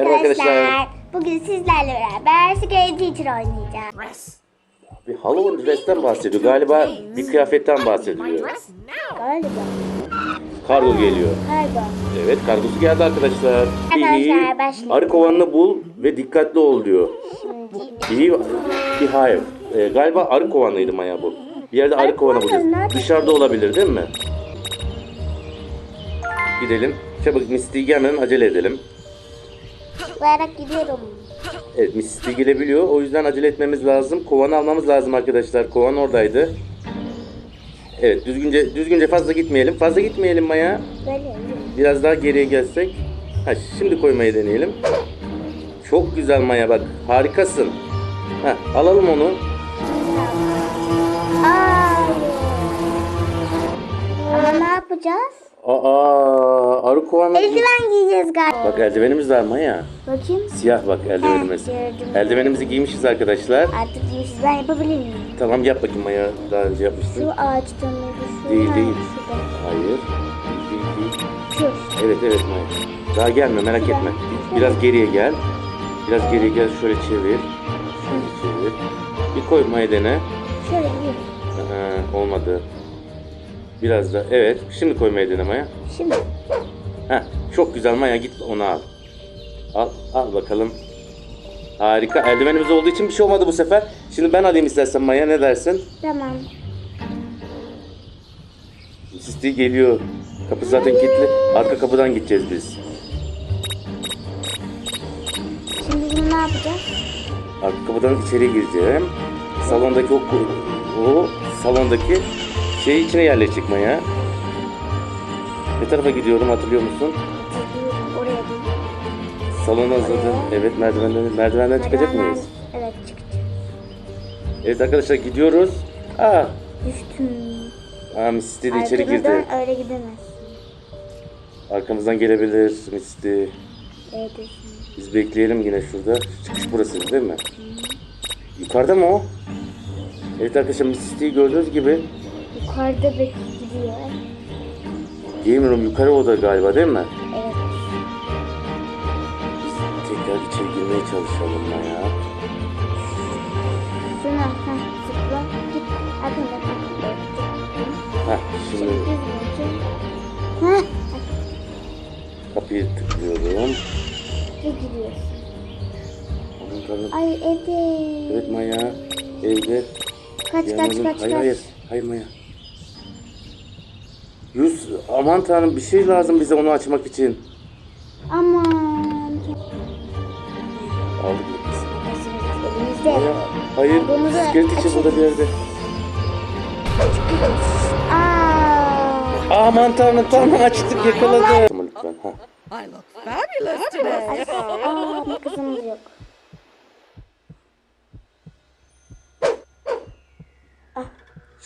Merhaba arkadaşlar. Bugün sizlerle beraber Scary Teacher oynayacağız. Bir Halloween dress'ten bahsediyor. Galiba bir kıyafetten bahsediyor. Galiba. Kargo geliyor. Galiba. Evet kargosu geldi arkadaşlar. Arkadaşlar, başlayalım. arı kovanını bul ve dikkatli ol diyor. Şimdi Beehive. Ee, galiba arı kovanıydı Maya bu. Bir yerde arı Arı kovanı bulacağız. Dışarıda olabilir değil mi? Gidelim. Çabuk Misty gelmeden acele edelim. Tıklayarak gidiyorum. Evet Misty gelebiliyor. O yüzden acele etmemiz lazım. Kovanı almamız lazım arkadaşlar. Kovan oradaydı. Evet düzgünce düzgünce fazla gitmeyelim. Fazla gitmeyelim Maya. Böyle. Biraz daha geriye gelsek. Ha, şimdi koymayı deneyelim. Çok güzel Maya bak. Harikasın. Ha, alalım onu. Aa. Ama ne yapacağız? Aa, arı kovanı. Eldiven giyeceğiz galiba. Bak eldivenimiz var Maya. Bakayım. Siyah bak eldivenimiz. Gördüm. Eldivenimizi giymişiz arkadaşlar. Artık giymişiz. Ben yapabilir miyim? Tamam yap bakayım Maya. Daha önce yapmıştın. Şu ağaçtan mıydı? Şu Değil, değil. Hayır. Değil, değil, değil. Şu. Evet evet Maya. Daha gelme merak etme. Biraz geriye gel. Biraz geriye gel şöyle çevir. Şöyle çevir. Bir koy Maya dene. Şöyle bir. Aha, olmadı. Biraz da evet. Şimdi koymayı dene Maya. Şimdi. Heh, çok güzel Maya git onu al. Al al bakalım. Harika. Eldivenimiz olduğu için bir şey olmadı bu sefer. Şimdi ben alayım istersen Maya ne dersin? Tamam. Sisti geliyor. Kapı zaten kilitli. Arka kapıdan gideceğiz biz. Şimdi bunu ne yapacağız? Arka kapıdan içeri gireceğim. Salondaki o, o salondaki şey içine yerleşecek Maya. Ne tarafa gidiyorum hatırlıyor musun? Gidiyorum oraya değil. Salona zaten evet merdivenden merdivenden çıkacak mıyız? Evet çıkacağız. Evet arkadaşlar gidiyoruz. Aa, Düştüm. aa Misty de içeri Arkana girdi. öyle gidemezsin. Arkamızdan gelebilir Misty. Evet düştüm. Biz bekleyelim yine şurada. Çıkış burası değil mi? Yukarıda mı o? Evet arkadaşlar Misty'yi gördüğünüz gibi Yukarıda bek gidiyor. Game Room yukarı oda galiba değil mi? Evet. Biz tekrar içeri girmeye çalışalım ya. Şuna ha zıpla. Git. Arkanda arkanda. Heh, şimdi. Heh. kapıyı tıklıyorum. Ve gidiyorsun. Aman tanrım. Ay evet. Evet Maya evde. Kaç kaç Yanalım. kaç hayır kaç. hayır. Hayır Maya. Yüz aman tanrım bir şey lazım bize onu açmak için. Aman. Aldık mı biz? Elimizde. Hayır. Bunu da İskelet için burada bir yerde. Aa. Aman tanrım tamam açtık yakaladı. Tamam lütfen. Ha. I look fabulous today. Aa bir kızımız yok.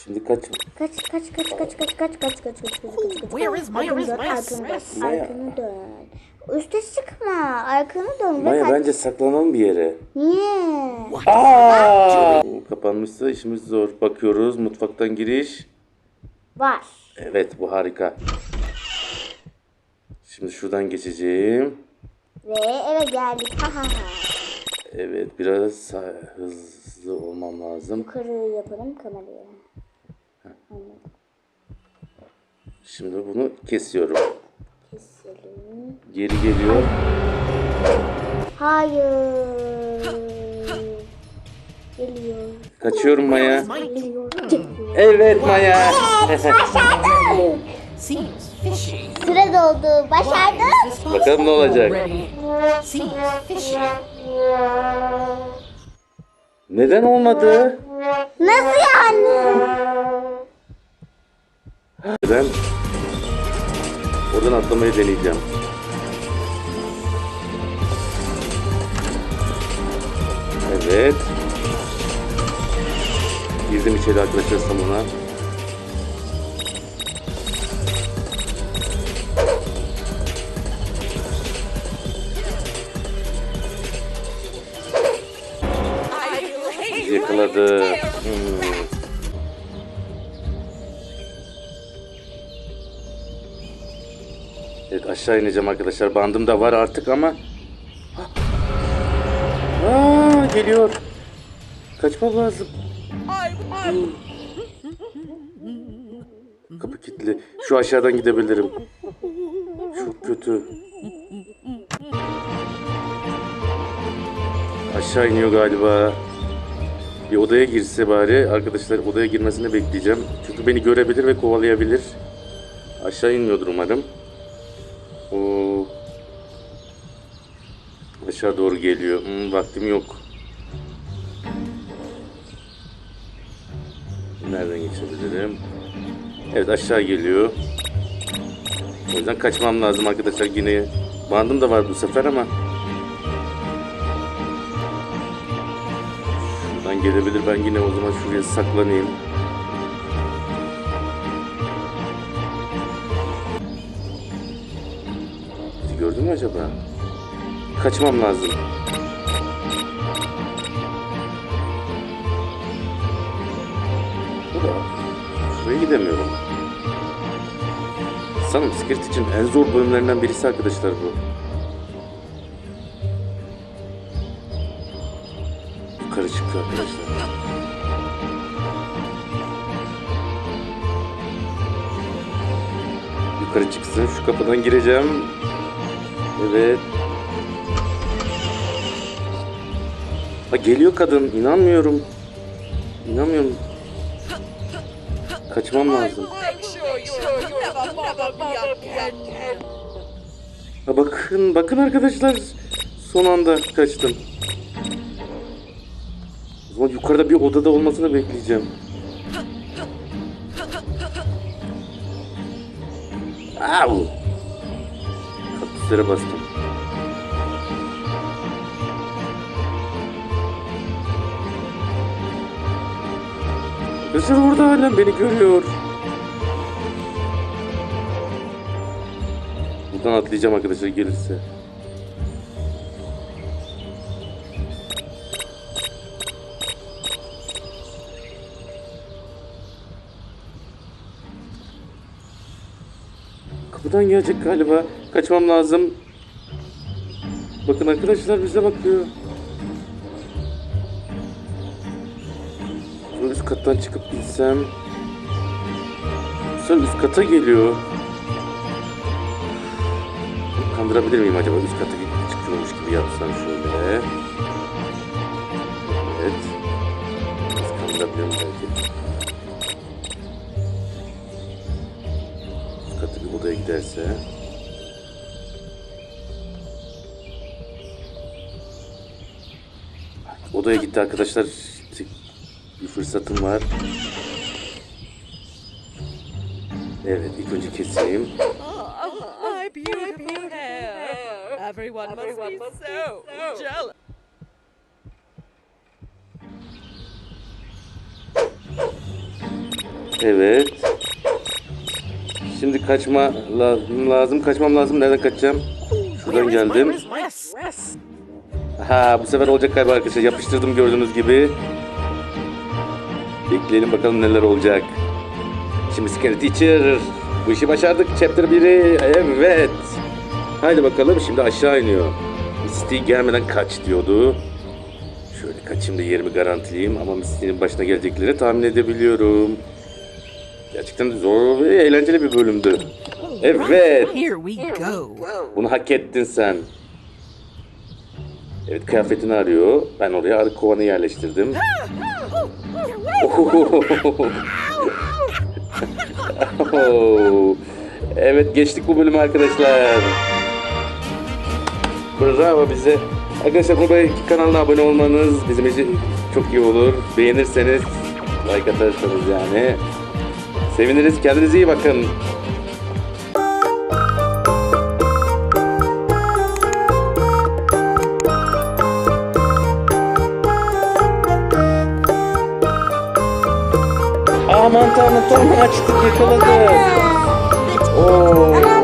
Şimdi kaç. Kaç kaç kaç kaç kaç kaç kaç kaç kaç kaç kaç kaç Where is is Arkanı dön, arkanı dön, arkanı dön. Üste çıkma. Arkanı dön. ve Maya bence saklanalım bir yere. Niye? Aa! Kapanmışsa işimiz zor. Bakıyoruz mutfaktan giriş. Var. Evet bu harika. Şimdi şuradan geçeceğim. Ve eve geldik. Ha ha ha. Evet biraz hızlı olmam lazım. Yukarı yapalım kamerayı. Şimdi bunu kesiyorum. Keselim. Geri geliyor. Hayır. Geliyor. Kaçıyorum Maya. Geliyor. Evet Maya. Fishy. Süre doldu. Başardım. Bakalım ne olacak. Neden olmadı? Nasıl yani? Ben oradan atlamayı deneyeceğim. Evet. Girdim içeri arkadaşlar. Bizi yakaladı. Hmm. Evet aşağı ineceğim arkadaşlar. Bandım da var artık ama Aa geliyor. Kaçmam lazım. Kapı kilitli. Şu aşağıdan gidebilirim. Çok kötü. Aşağı iniyor galiba. Bir odaya girse bari. Arkadaşlar odaya girmesini bekleyeceğim. Çünkü beni görebilir ve kovalayabilir. Aşağı inmiyordur umarım. Oo. Aşağı doğru geliyor. Hmm, vaktim yok. Nereden geçebilirim? Evet aşağı geliyor. O yüzden kaçmam lazım arkadaşlar yine. Bandım da var bu sefer ama. Şuradan gelebilir ben yine o zaman şuraya saklanayım. Mü acaba? Kaçmam lazım. Bu da şuraya gidemiyorum. Sanırım Secret için en zor bölümlerinden birisi arkadaşlar bu. Yukarı çıktı arkadaşlar. Yukarı çıksın. Şu kapıdan gireceğim. Evet. Ha geliyor kadın. İnanmıyorum. İnanmıyorum. Kaçmam lazım. Ha bakın, bakın arkadaşlar. Son anda kaçtım. O zaman yukarıda bir odada olmasını bekleyeceğim. Au! Kaktüslere bastım. Arkadaşlar orada hala beni görüyor. Buradan atlayacağım arkadaşlar gelirse. Kapıdan gelecek galiba. Kaçmam lazım. Bakın arkadaşlar bize bakıyor. Şöyle üst kattan çıkıp gitsem. Sen üst kata geliyor. Kandırabilir miyim acaba? Üst kata çıkıyormuş gibi yapsam şöyle. Evet. Biraz kandırabilirim belki. Bir odaya giderse. Odaya gitti arkadaşlar. Bir fırsatım var. Evet, ilk önce keseyim. Oh, Şimdi kaçma lazım, lazım. Kaçmam lazım. Nereden kaçacağım? Şuradan geldim. Ha bu sefer olacak galiba arkadaşlar. Yapıştırdım gördüğünüz gibi. Bekleyelim bakalım neler olacak. Şimdi Scary Teacher. Bu işi başardık. Chapter 1'i. Evet. Haydi bakalım. Şimdi aşağı iniyor. Misty gelmeden kaç diyordu. Şöyle kaçayım da yerimi garantileyim. Ama Misty'nin başına gelecekleri tahmin edebiliyorum. Gerçekten de zor ve eğlenceli bir bölümdü. Evet. Here we go. Bunu hak ettin sen. Evet kıyafetini arıyor. Ben oraya arı kovanı yerleştirdim. evet geçtik bu bölümü arkadaşlar. Bravo bize. Arkadaşlar bu kanalına abone olmanız bizim için çok iyi olur. Beğenirseniz like atarsanız yani. Seviniriz. Kendinize iyi bakın. Aman tanrım tam açtık yakaladık. Oo.